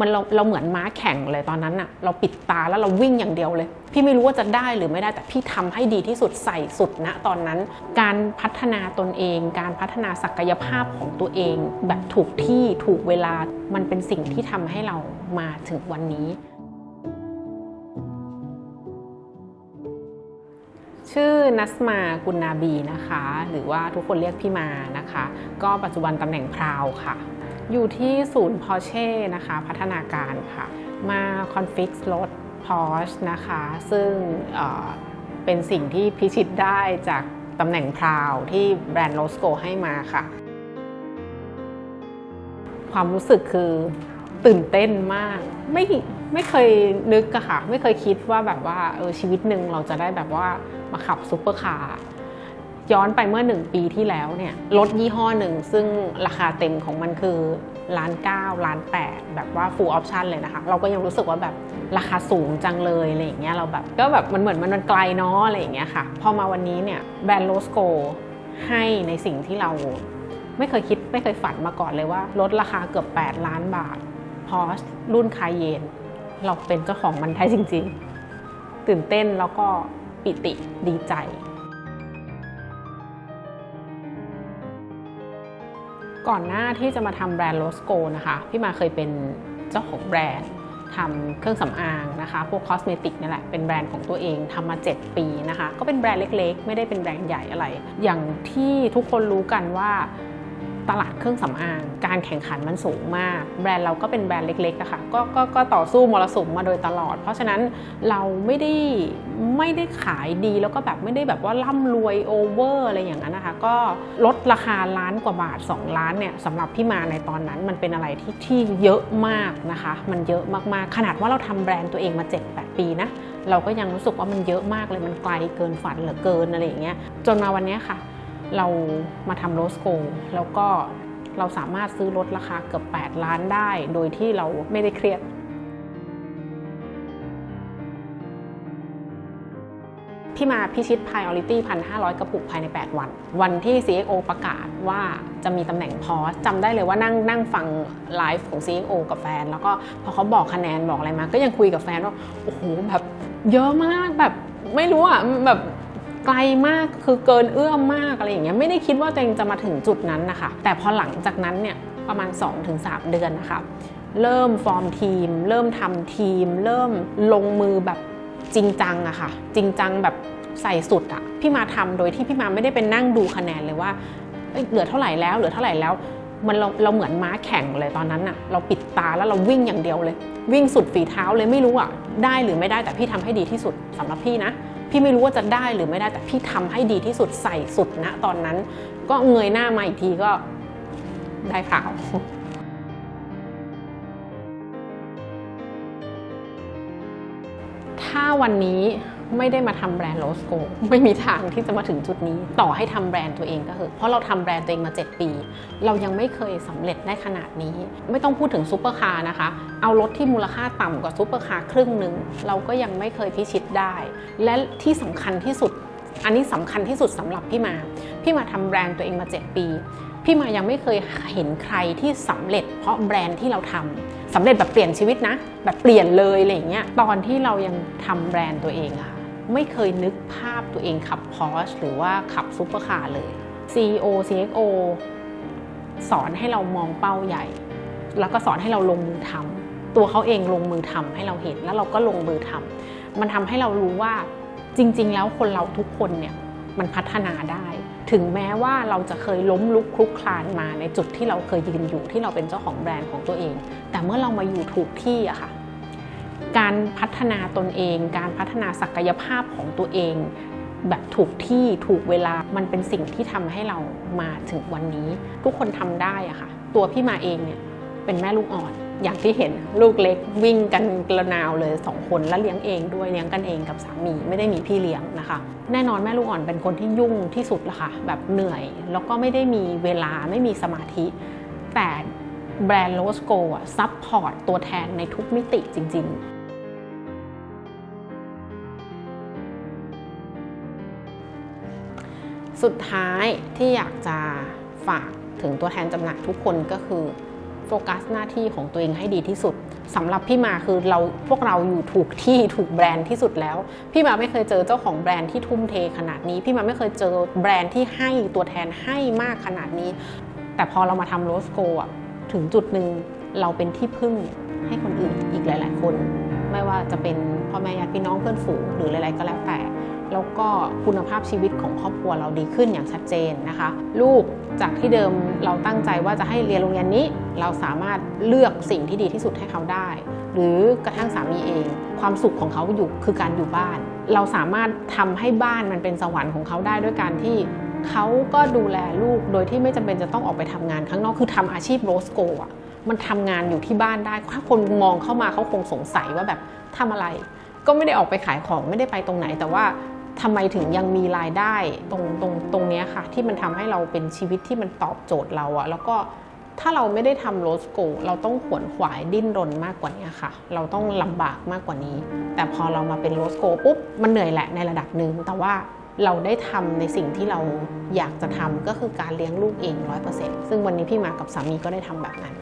มันเราเราเหมือนม้าแข่งเลยตอนนั้นอะเราปิดตาแล้วเราวิ่งอย่างเดียวเลย พี่ไม่รู้ว่าจะได้หรือไม่ได้แต่พี่ทำให้ดีที่สุดใส่สุดณตอนนั้น การพัฒนาตนเอง การพัฒนาศักยภาพของตัวเอง แบบถูกที่ถูกเวลามันเป็นสิ่งที่ทำให้เรามาถึงวันนี้ ชื่อนัสมากุลนาบีนะคะ หรือว่าทุกคนเรียกพี่มานะคะ ก็ปัจจุบันตำแหน่งพราวค่ะ อยู่ที่ศูนย์พอเช่นะคะ พัฒนาการค่ะ มาคอนฟิกรถพอชนะคะ ซึ่งเเป็นสิ่งที่พิชิตได้จากตำแหน่งพราวที่แบรนด์โลสโกให้มาค่ะ ความรู้สึกคือตื่นเต้นมาก ไม่ไม่เคยนึกอะค่ะ ไม่เคยคิดว่าแบบว่าเออชีวิตหนึ่งเราจะได้แบบว่ามาขับซูเปอร์คาร์ ย้อนไปเมื่อหนึ่งปีที่แล้วเนี่ยรถยี่ห้อหนึ่งซึ่งราคาเต็มของมันคือล้านเก้าล้านแปดแบบว่า full option เลยนะคะ เราก็ยังรู้สึกว่าแบบราคาสูงจังเลยอะไรอย่างเงี้ยเราแบบก็แบบมันเหมือนมันมันไกลเนาะอะไรอย่างเงี้ยค่ะ พอมาวันนี้เนี่ยแบรนด์โลสโกให้ในสิ่งที่เราไม่เคยคิดไม่เคยฝันมาก่อนเลยว่าลดราคาเกือบ 8 ล้านบาทพอสรุ่นคายเยน เราเป็นเจ้าของมันได้จริง ๆ ตื่นเต้นแล้วก็ปิติดีใจ ก่อนหน้าที่จะมาทำแบรนด์โลสโกนะคะพี่มาเคยเป็นเจ้าของแบรนด์ทำเครื่องสำอางนะคะ พวกคอสเมติกนี่แหละ เป็นแบรนด์ของตัวเองทำมา 7 ปีนะคะ ก็เป็นแบรนด์เล็กๆ ไม่ได้เป็นแบรนด์ใหญ่อะไร อย่างที่ทุกคนรู้กันว่า ตลาดเครื่องสำอาง การแข่งขันมันสูงมาก แบรนด์เราก็เป็นแบรนด์เล็กๆอะค่ะกก็ก็ต่อสู้มรสุมมาโดยตลอด เพราะฉะนั้นเราไม่ได้ไม่ได้ขายดีแล้วก็แบบไม่ได้แบบว่าร่ำรวยโอเวอร์อะไรอย่างนั้นนะคะ ก็ลดราคาล้านกว่าบาท 2 ล้านเนี่ยสำหรับพี่มาในตอนนั้นมันเป็นอะไรที่ที่เยอะมากนะคะ มันเยอะมากๆ ขนาดว่าเราทำแบรนด์ตัวเองมา7-8ปีนะเราก็ยังรู้สึกว่ามันเยอะมากเลยมันไกลเกินฝันเหลือเกินอะไรอย่างเงี้ยจนมาวันนี้ค่ะ เรามาทำโรสโกแล้วก็เราสามารถซื้อรถราคาเกือบ 8 ล้านได้ โดยที่เราไม่ได้เครียดพี่มาพิชิต Priority 1,500 กระปุกภายใน 8 วัน วันที่ CXO ประกาศว่าจะมีตำแหน่งพอสจำได้เลยว่านั่งนั่งฟังไลฟ์ของ CXO กับแฟน แล้วก็พอเขาบอกคะแนนบอกอะไรมา ก็ยังคุยกับแฟนว่า โอ้โห แบบเยอะมากแบบไม่รู้อะ แบบ ไกลมากคือเกินเอื้อมมากอะไรอย่างเงี้ยไม่ได้คิดว่าตัวเองจะมาถึงจุดนั้นนะคะแต่พอหลังจากนั้นเนี่ยประมาณ 2-3 เดือนนะคะเริ่มฟอร์มทีม เริ่มทำทีม เริ่มลงมือแบบจริงจังอะค่ะ จริงจังแบบใส่สุดอะพี่มาทำโดยที่พี่มาไม่ได้เป็นนั่งดูคะแนนเลยว่าเอ้ยเหลือเท่าไหร่แล้วเหลือเท่าไหร่แล้วมันเราเราเหมือนม้าแข่งเลยตอนนั้นอะเราปิดตาแล้วเราวิ่งอย่างเดียวเลย วิ่งสุดฝีเท้าเลยไม่รู้อะได้หรือไม่ได้แต่พี่ทำให้ดีที่สุดสำหรับพี่นะ พี่ไม่รู้ว่าจะได้หรือไม่ได้แต่พี่ทำให้ดีที่สุดใส่สุดนะตอนนั้น ก็เงยหน้ามาอีกทีก็ได้ข่าวถ้าวันนี้ ไม่ได้มาทำแบรนด์โลสโกไม่มีทางที่จะมาถึงจุดนี้ ต่อให้ทำแบรนด์ตัวเองก็เถอะเพราะเราทำแบรนด์ตัวเองมา 7 ปี เรายังไม่เคยสำเร็จได้ขนาดนี้ ไม่ต้องพูดถึงซูเปอร์คาร์นะคะ เอารถที่มูลค่าต่ำกว่าซูเปอร์คาร์ครึ่งหนึ่งเราก็ยังไม่เคยพิชิตได้ และที่สำคัญที่สุด อันนี้สำคัญที่สุดสำหรับพี่มา พี่มาทำแบรนด์ตัวเองมา 7 ปี พี่มายังไม่เคยเห็นใครที่สำเร็จ เพราะแบรนด์ที่เราทำสำเร็จแบบเปลี่ยนชีวิตนะ แบบเปลี่ยนเลยอะไรเงี้ยตอนที่เรายังทำแบรนด์ตัวเองอะค่ะ ไม่เคยนึกภาพตัวเองขับพอร์ชหรือว่าขับซูเปอร์คาร์เลย CEO CXO สอนให้เรามองเป้าใหญ่ แล้วก็สอนให้เราลงมือทำตัวเขาเองลงมือทำให้เราเห็นแล้วเราก็ลงมือทำมันทำให้เรารู้ว่าจริง ๆ แล้วคนเราทุกคนเนี่ยมันพัฒนาได้ ถึงแม้ว่าเราจะเคยล้มลุกคลุกคลานมาในจุดที่เราเคยยืนอยู่ที่เราเป็นเจ้าของแบรนด์ของตัวเอง แต่เมื่อเรามาอยู่ถูกที่อะค่ะ การพัฒนาตนเอง การพัฒนาศักยภาพของตัวเอง แบบถูกที่ถูกเวลามันเป็นสิ่งที่ทำให้เรามาถึงวันนี้ ทุกคนทำได้อะค่ะ ตัวพี่มาเองเนี่ยเป็นแม่ลูกอ่อนอย่างที่เห็นลูกเล็กวิ่งกันกระนาวเลยสองคนแล้วเลี้ยงเองด้วยเลี้ยงกันเองกับสามีไม่ได้มีพี่เลี้ยงนะคะ แน่นอนแม่ลูกอ่อนเป็นคนที่ยุ่งที่สุดละค่ะ แบบเหนื่อยแล้วก็ไม่ได้มีเวลาไม่มีสมาธิ แต่แบรนด์โลสโกอะซัพพอร์ตตัวแทนในทุกมิติจริง ๆ สุดท้ายที่อยากจะฝากถึงตัวแทนจำหน่ายทุกคนก็คือโฟกัสหน้าที่ของตัวเองให้ดีที่สุดสำหรับพี่มาคือเราพวกเราอยู่ถูกที่ถูกแบรนด์ที่สุดแล้ว พี่มาไม่เคยเจอเจ้าของแบรนด์ที่ทุ่มเทขนาดนี้ พี่มาไม่เคยเจอแบรนด์ที่ให้ตัวแทนให้มากขนาดนี้ แต่พอเรามาทำโรสโกะถึงจุดหนึ่งเราเป็นที่พึ่งให้คนอื่นอีกหลาย ๆ คน ไม่ว่าจะเป็นพ่อแม่ญาติพี่น้องเพื่อนฝูงหรืออะไรๆก็แล้วแต่ แล้วก็คุณภาพชีวิตของครอบครัวเราดีขึ้นอย่างชัดเจนนะคะ ลูกจากที่เดิมเราตั้งใจว่าจะให้เรียนโรงเรียนนี้ เราสามารถเลือกสิ่งที่ดีที่สุดให้เขาได้ หรือกระทั่งสามีเอง ความสุขของเขาอยู่คือการอยู่บ้าน เราสามารถทำให้บ้านมันเป็นสวรรค์ของเขาได้ด้วยการที่เขาก็ดูแลลูกโดยที่ไม่จำเป็นจะต้องออกไปทำงานข้างนอกคือทำอาชีพโรสโกะมันทำงานอยู่ที่บ้านได้ถ้าคนมองเข้ามาเขาคงสงสัยว่าแบบทำอะไร ก็ไม่ได้ออกไปขายของไม่ได้ไปตรงไหนแต่ว่า ทำไมถึงยังมีรายได้ตรงตรงตรงนี้ค่ะ ที่มันทำให้เราเป็นชีวิตที่มันตอบโจทย์เราอะแล้วก็ถ้าเราไม่ได้ทำโรสโกเราต้องขวนขวายดิ้นรนมากกว่านี้ค่ะ เราต้องลำบากมากกว่านี้ แต่พอเรามาเป็นโรสโกปุ๊บมันเหนื่อยแหละในระดับหนึ่งแต่ว่าเราได้ทำในสิ่งที่เราอยากจะทำก็คือการเลี้ยงลูกเองร้อยเปอร์เซ็นต์ซึ่งวันนี้พี่มากับสามีก็ได้ทำแบบนั้น